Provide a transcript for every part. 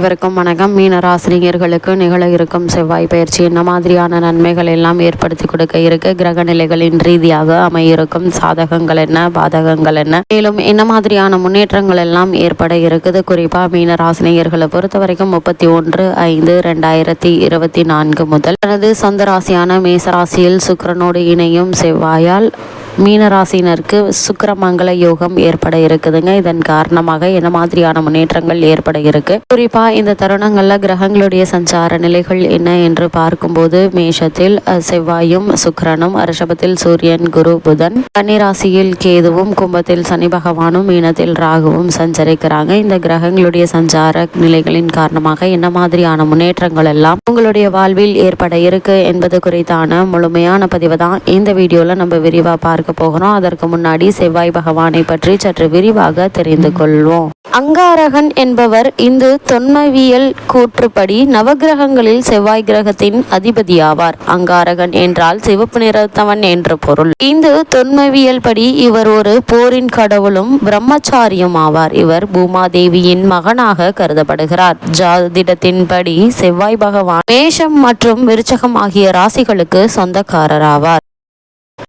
அனைவருக்கும் வணக்கம். மீனராசினியர்களுக்கு நிகழ இருக்கும் செவ்வாய் பயிற்சி என்ன மாதிரியான நன்மைகள் எல்லாம் ஏற்படுத்தி கொடுக்க இருக்கு? கிரக நிலைகளின் ரீதியாக அமையிருக்கும் சாதகங்கள் என்ன? பாதகங்கள் என்ன? மேலும் என்ன மாதிரியான முன்னேற்றங்கள் எல்லாம் ஏற்பட இருக்குது? குறிப்பா மீனராசினியர்களை பொறுத்த வரைக்கும் முப்பத்தி ஒன்று ஐந்து ரெண்டாயிரத்தி இருபத்தி நான்கு முதல். தனது சொந்த ராசியான மேசராசியில் சுக்கரனோடு இணையும் செவ்வாயால் மீனராசினருக்கு சுக்கரமங்கல யோகம் ஏற்பட இருக்குதுங்க. இதன் காரணமாக என்ன மாதிரியான முன்னேற்றங்கள் ஏற்பட இருக்கு? குறிப்பா இந்த தருணங்கள்ல கிரகங்களுடைய சஞ்சார நிலைகள் என்ன என்று பார்க்கும்போது மேஷத்தில் செவ்வாயும் சுக்கரனும் ரிஷபத்தில் சூரியன் குரு புதன். கன்னிராசியில் கேதுவும் கும்பத்தில் சனி பகவானும் மீனத்தில் ராகுவும் சஞ்சரிக்கிறாங்க. இந்த கிரகங்களுடைய சஞ்சார நிலைகளின் காரணமாக என்ன மாதிரியான முன்னேற்றங்கள் எல்லாம் உங்களுடைய வாழ்வில் ஏற்பட இருக்கு என்பது குறித்தான முழுமையான பதிவு தான் இந்த வீடியோல நம்ம விரிவா பார்க்க போகிறோம். அதற்கு முன்னாடி செவ்வாய் பகவானை பற்றி சற்று விரிவாக தெரிந்து கொள்வோம். அங்காரகன் என்பவர் இந்து தொன்மவியல் கூற்றுப்படி நவகிரகங்களில் செவ்வாய் கிரகத்தின் அதிபதியாவார். அங்காரகன் என்றால் சிவப்பு நிறத்தவன் என்று பொருள். இந்து தொன்மவியல் படி இவர் ஒரு போரின் கடவுளும் பிரம்மச்சாரியும் ஆவார். இவர் பூமாதேவியின் மகனாக கருதப்படுகிறார். ஜாதிடத்தின்படி செவ்வாய் பகவான் மேஷம் மற்றும் விருச்சகம் ஆகிய ராசிகளுக்கு சொந்தக்காரராவார்.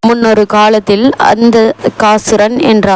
முன்னொரு காலத்தில் அந்த காசுரன் என்ற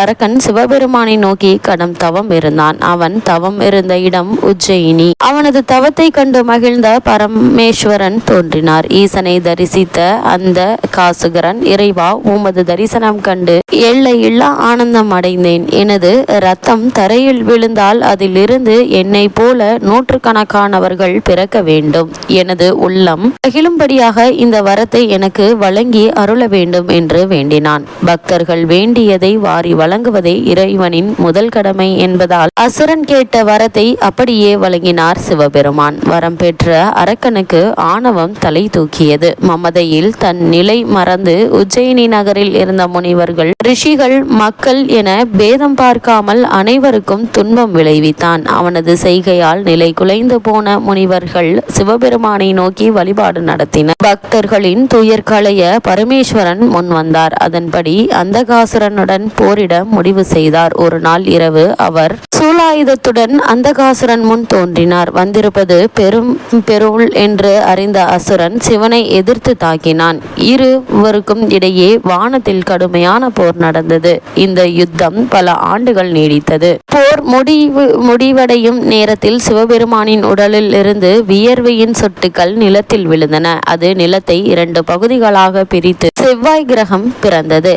அரக்கன் சிவபெருமானை நோக்கி கடும் தவம் இருந்தான். அவன் தவம் இருந்த இடம் உஜ்ஜயினி. அவனது தவத்தை கண்டு மகிழ்ந்த பரமேஸ்வரன் தோன்றினார். ஈசனை தரிசித்த அந்த காசுகரன் இறைவா உமது தரிசனம் கண்டு எல்லையில்லா ஆனந்தம் அடைந்தேன். எனது ரத்தம் தரையில் விழுந்தால் அதிலிருந்து என்னை போல நூற்றுக்கணக்கானவர்கள் பிறக்க வேண்டும். எனது உள்ளம் மகிழும்படியாக இந்த வரத்தை எனக்கு வழங்கி அருள வேண்டும் என்று வேண்டினான். பக்தர்கள் வேண்டியதை வாரி வழங்குவதே இறைவனின் முதல் கடமை என்பதால் அசுரன் கேட்ட வரத்தை அப்படியே வழங்கினார் சிவபெருமான். வரம் பெற்ற அரக்கனுக்கு ஆணவம் தலை தூக்கியது. மமதையில் தன் நிலை மறந்து உஜ்ஜயினி நகரில் இருந்த முனிவர்கள் ரிஷிகள் மக்கள் என பேதம் பார்க்காமல் அனைவருக்கும் துன்பம் விளைவித்தான். அவனது செய்கையால் நிலை குலைந்து போன முனிவர்கள் சிவபெருமானை நோக்கி வழிபாடு நடத்தினர். பக்தர்களின் துயர் களைய பரமேஸ்வரன் முன் வந்தார். அதன்படி அந்தகாசுரனுடன் போரிட முடிவு செய்தார். ஒரு நாள் இரவு அவர் சூலாயுதத்துடன் அந்தகாசுரன் முன் தோன்றினார். வந்திருப்பது பெரும் பெருள் என்று அறிந்த அசுரன் சிவனை எதிர்த்து தாக்கினான். இருவருக்கும் இடையே வானத்தில் கடுமையான போர் நடந்தது. இந்த யுத்தம் பல ஆண்டுகள் நீடித்தது. போர் முடிவு முடிவடையும் நேரத்தில் சிவபெருமானின் உடலில் இருந்து வியர்வையின் சொட்டுக்கள் நிலத்தில் விழுந்தன. அது நிலத்தை இரண்டு பகுதிகளாக பிரி பிரித்து செவ்வாய் கிரகம் பிறந்தது.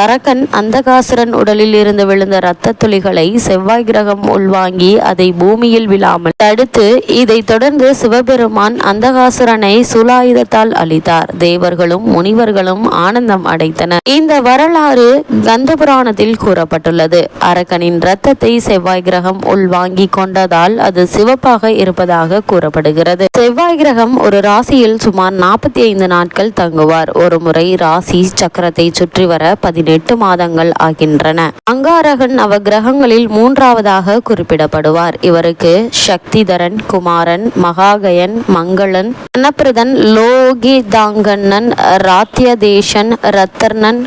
அரக்கன் அந்தகாசுரன் உடலில் இருந்து விழுந்த இரத்த துளிகளை செவ்வாய் கிரகம் உள்வாங்கி அதை பூமியில் விழாமல் தடுத்து இதைத் தொடர்ந்து சிவபெருமான் அந்தகாசுரனை சுலாயுதத்தால் அழித்தார். தேவர்களும் முனிவர்களும் ஆனந்தம் அடைத்தனர் இந்த வரலாறு கந்த புராணத்தில் கூறப்பட்டுள்ளது. அரக்கனின் இரத்தத்தை செவ்வாய் கிரகம் உள்வாங்கி கொண்டதால் அது சிவப்பாக இருப்பதாக கூறப்படுகிறது. செவ்வாய் கிரகம் ஒரு ராசியில் சுமார் நாற்பத்தி ஐந்து நாட்கள் தங்குவார். ஒரு ஒருமுறை ராசி சக்கரத்தை சுற்றி வர பதினெட்டு மாதங்கள் ஆகின்றன. அங்காரகன் அவகிரகங்களில் மூன்றாவதாக குறிப்பிடப்படுவார். இவருக்கு சக்திதரன் குமாரன் மகாகயன் மங்களன் அன்னப்பிரதன் லோகிதாங்கண்ணன் ராத்தியதேசன் ரத்தர்ணன்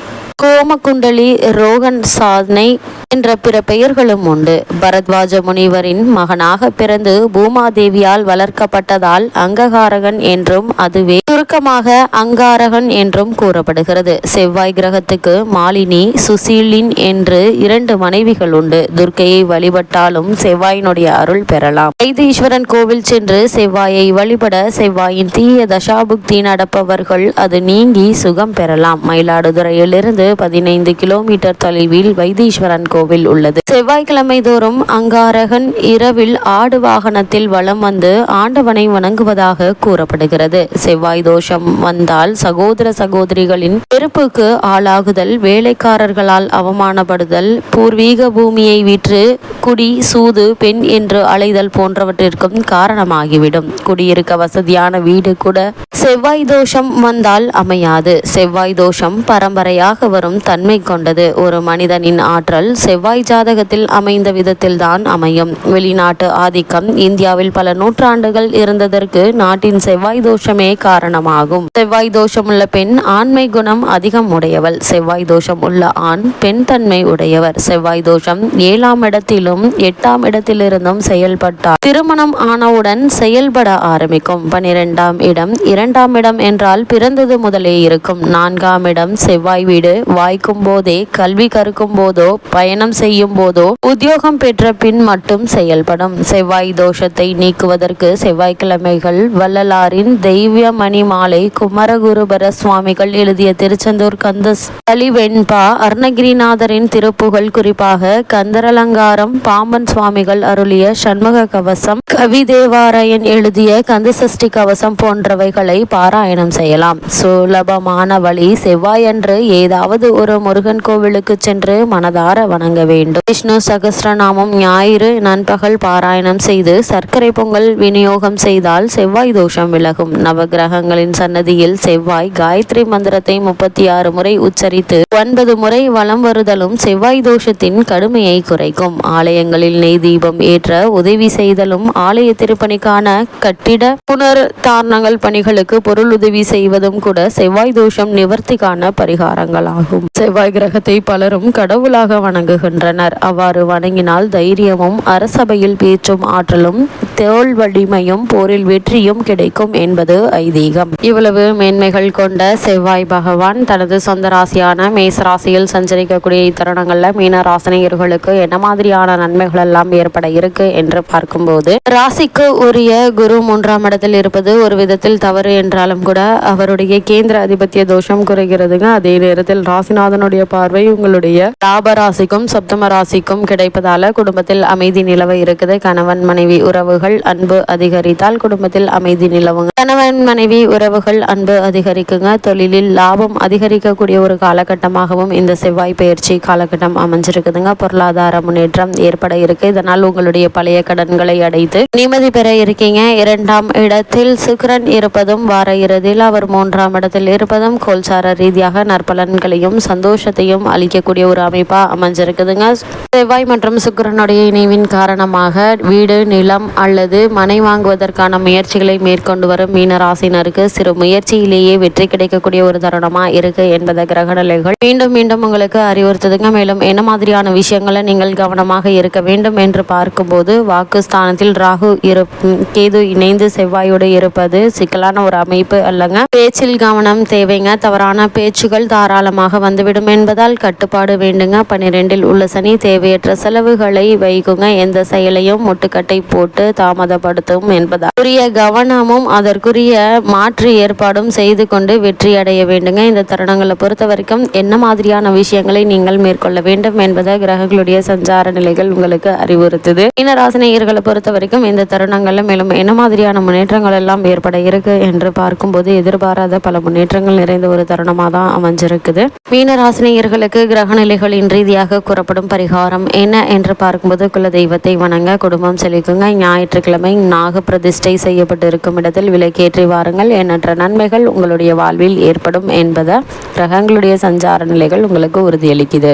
கோமகுண்டலி ரோகன் சாதனை என்ற பிற பெயர்களும் உண்டு. பரத்வாஜ முனிவரின் மகனாக பிறந்து பூமாதேவியால் வளர்க்கப்பட்டதால் அங்ககாரகன் என்றும் அதுவே சுருக்கமாக அங்காரகன் என்றும் கூறப்படுகிறது. செவ்வாய் கிரகத்துக்கு மாலினி சுசீலின் என்று இரண்டு மனைவிகள் உண்டு. துர்க்கையை வழிபட்டாலும் செவ்வாயினுடைய அருள் பெறலாம். வைத்தீஸ்வரன் கோவில் சென்று செவ்வாயை வழிபட செவ்வாயின் தீய தசாபுக்தி நடப்பவர்கள் அது நீங்கி சுகம் பெறலாம். மயிலாடுதுறையிலிருந்து பதினைந்து கிலோமீட்டர் தொலைவில் வைத்தீஸ்வரன் கோவில் கோவில் உள்ளது. செவ்வாய்க்கிழமை தோறும் அங்காரகன் இரவில் ஆடு வாகனத்தில் வலம் வந்து ஆண்டவனை வணங்குவதாக கூறப்படுகிறது. செவ்வாய் தோஷம் வந்தால் சகோதர சகோதரிகளின் வெறுப்புக்கு ஆளாகுதல் வேலைக்காரர்களால் அவமானப்படுதல் பூர்வீக பூமியை விற்று குடி சூது பெண் என்று அலைதல் போன்றவற்றிற்கும் காரணமாகிவிடும். குடியிருக்க வசதியான வீடு கூட செவ்வாய் தோஷம் வந்தால் அமையாது. செவ்வாய் தோஷம் பரம்பரையாக வரும் தன்மை கொண்டது. ஒரு மனிதனின் ஆற்றல் செவ்வாய் ஜாதகத்தில் அமைந்த விதத்தில்தான் அமையும். வெளிநாட்டு ஆதிக்கம் இந்தியாவில் பல நூற்றாண்டுகள் இருந்ததற்கு நாட்டின் செவ்வாய் தோஷமே காரணமாகும். செவ்வாய் தோஷம் உள்ள பெண் ஆண்மை குணம் அதிகம் உடையவள். செவ்வாய் தோஷம் உள்ள ஆண் பெண் தன்மை உடையவர். செவ்வாய் தோஷம் ஏழாம் இடத்திலும் எட்டாம் இடத்திலிருந்தும் செயல்பட்டார். திருமணம் ஆனவுடன் செயல்பட ஆரம்பிக்கும். பனிரெண்டாம் இடம் இரண்டாம் இடம் என்றால் பிறந்தது முதலே இருக்கும். நான்காம் இடம் செவ்வாய் வீடு. வாய்க்கும் போதே கல்வி கற்கும் போதோ பயணம் செய்யும் போதோ உத்தியோகம் பெற்ற பின் மட்டும் செயல்படும். செவ்வாய் தோஷத்தை நீக்குவதற்கு செவ்வாய்க்கிழமைகள் வள்ளலாரின் தெய்வ மணி மாலை குமரகுருபர சுவாமிகள் எழுதிய திருச்செந்தூர் கந்த வெண்பா அருணகிரிநாதரின் திருப்புகழ் குறிப்பாக கந்தரலங்காரம் பாம்பன் சுவாமிகள் அருளிய சண்முக கவசம் கவிதேவாராயன் எழுதிய கந்தசஷ்டி கவசம் போன்றவைகளை பாராயணம் செய்யலாம். சுலபமான வழி செவ்வாயன்று ஏதாவது ஒரு முருகன் கோவிலுக்கு சென்று மனதார வணங்க வேண்டும். விஷ்ணு சகசிரநாமம் ஞாயிறு நண்பகல் பாராயணம் செய்து சர்க்கரை பொங்கல் விநியோகம் செய்தால் செவ்வாய் தோஷம் விலகும். நவகிரகங்களின் சன்னதியில் செவ்வாய் காயத்ரி மந்திரத்தை முப்பத்தி ஆறு முறை உச்சரித்து ஒன்பது முறை வலம் வருதலும் செவ்வாய் தோஷத்தின் கடுமையை குறைக்கும். ஆலயங்களில் நெய் தீபம் ஏற்ற உதவி செய்தலும் ஆலய திருப்பணிக்கான கட்டிட புனர் தாரணங்கள் பணிகளுக்கு பொருள் உதவி செய்வதும் கூட செவ்வாய் தோஷம் நிவர்த்திக்கான பரிகாரங்களாகும். செவ்வாய் கிரகத்தை பலரும் கடவுளாக வணங்குகின்றனர். அவ்வாறு வணங்கினால் தைரியமும் அரசபையில் பேச்சும் ஆற்றலும் தோல் வலிமையும் போரில் வெற்றியும் கிடைக்கும் என்பது ஐதீகம். இவ்வளவு மேன்மைகள் கொண்ட செவ்வாய் பகவான் தனது சொந்த ராசியான மேச ராசியில் சஞ்சரிக்கக்கூடிய இத்தருணங்கள்ல மீன ராசினியர்களுக்கு என்ன மாதிரியான நன்மைகள் எல்லாம் ஏற்பட இருக்கு என்று பார்க்கும்போது ராசிக்கு உரிய குரு மூன்றாம் இடத்தில் இருப்பது ஒரு விதத்தில் தவறு என்றாலும் கூட அவருடைய கேந்திர அதிபத்திய தோஷம் குறைகிறதுங்க. அதே நேரத்தில் ராசிநாதனுடைய பார்வை உங்களுடைய லாப ராசிக்கும் சப்தம ராசிக்கும் கிடைப்பதால குடும்பத்தில் அமைதி நிலவ இருக்குது. கணவன் மனைவி உறவுகள் அன்பு அதிகரித்தால் குடும்பத்தில் அமைதி நிலவுங்க. கணவன் மனைவி உறவுகள் அன்பு அதிகரிக்குங்க. தொழிலில் லாபம் அதிகரிக்கக்கூடிய ஒரு காலகட்டமாகவும் இந்த செவ்வாய் பயிற்சி காலகட்டம் அமைஞ்சிருக்குதுங்க. பொருளாதார முன்னேற்றம் ஏற்பட இருக்கு. இதனால் உங்களுடைய பழைய கடன்களை அடைத்து நிம்மதி பெற இருக்கீங்க. இரண்டாம் இடத்தில் சுக்கரன் இருப்பதும் வார இறுதியில் அவர் மூன்றாம் இடத்தில் இருப்பதும் கோல்சார ரீதியாக நற்பலன்களையும் சந்தோஷத்தையும் அளிக்கக்கூடிய ஒரு அமைப்பா அமைஞ்சிருக்குதுங்க. செவ்வாய் மற்றும் சுக்கரனுடைய இணைவின் காரணமாக வீடு நிலம் அல்லது மனை வாங்குவதற்கான முயற்சிகளை மேற்கொண்டு வரும் மீனராசினருக்கு சிறு முயற்சியிலேயே வெற்றி கிடைக்கக்கூடிய ஒரு தருணமா இருக்கு என்பதை கிரகநிலைகள் மீண்டும் மீண்டும் உங்களுக்கு அறிவுறுத்துதுங்க. மேலும் என்ன மாதிரியான விஷயங்களை நீங்கள் கவனமாக இருக்க வேண்டும் என்று பார்க்கும்போது வாக்கு ஸ்தானத்தில் ராகு இரு கேது இணைந்து செவ்வாயோடு இருப்பது சிக்கலான ஒரு அமைப்பு அல்லங்க. பேச்சில் கவனம் தேவைங்க. தவறான பேச்சுகள் தாராளமாக வந்துவிடும் என்பதால் கட்டுப்பாடு வேண்டுங்க. பன்னிரெண்டில் உள்ள சனி தேவையற்ற செலவுகளை வைக்குங்க. எந்த செயலையும் முட்டுக்கட்டை போட்டு தாமதப்படுத்தும் என்பதால் உரிய கவனமும் அதற்குரிய மாற்று ஏற்பாடும் செய்து கொண்டு வெற்றி அடைய வேண்டுங்க. இந்த தருணங்களை பொறுத்த வரைக்கும் என்ன மாதிரியான விஷயங்களை நீங்கள் மேற்கொள்ள வேண்டும் என்பதை கிரகங்களுடைய சஞ்சார நிலைகள் உங்களுக்கு அறிவுறுத்துது. மீனராசினியர்களை பொறுத்த வரைக்கும் இந்த தருணங்கள்ல மேலும் என்ன மாதிரியான முன்னேற்றங்கள் எல்லாம் ஏற்பட இருக்கு என்று பார்க்கும்போது எதிர்பாராத பல முன்னேற்றங்கள் நிறைந்த ஒரு தருணமாக தான் அமைஞ்சிருக்குது மீனராசினியர்களுக்கு கிரகநிலைகளின் ரீதியாக கூறப்படும் பரிகாரம் என்ன என்று பார்க்கும்போது குல தெய்வத்தை வணங்க குடும்பம் செழிக்குங்க ஞாயிற்றுக்கிழமை நாக பிரதிஷ்டை செய்யப்பட்டு இருக்கும் இடத்தில் விலைக்கேற்றி வாருங்கள். எண்ணற்ற நன்மைகள் உங்களுடைய வாழ்வில் ஏற்படும் என்பதை கிரகங்களுடைய சஞ்சார நிலைகள் உங்களுக்கு உறுதியளிக்குது.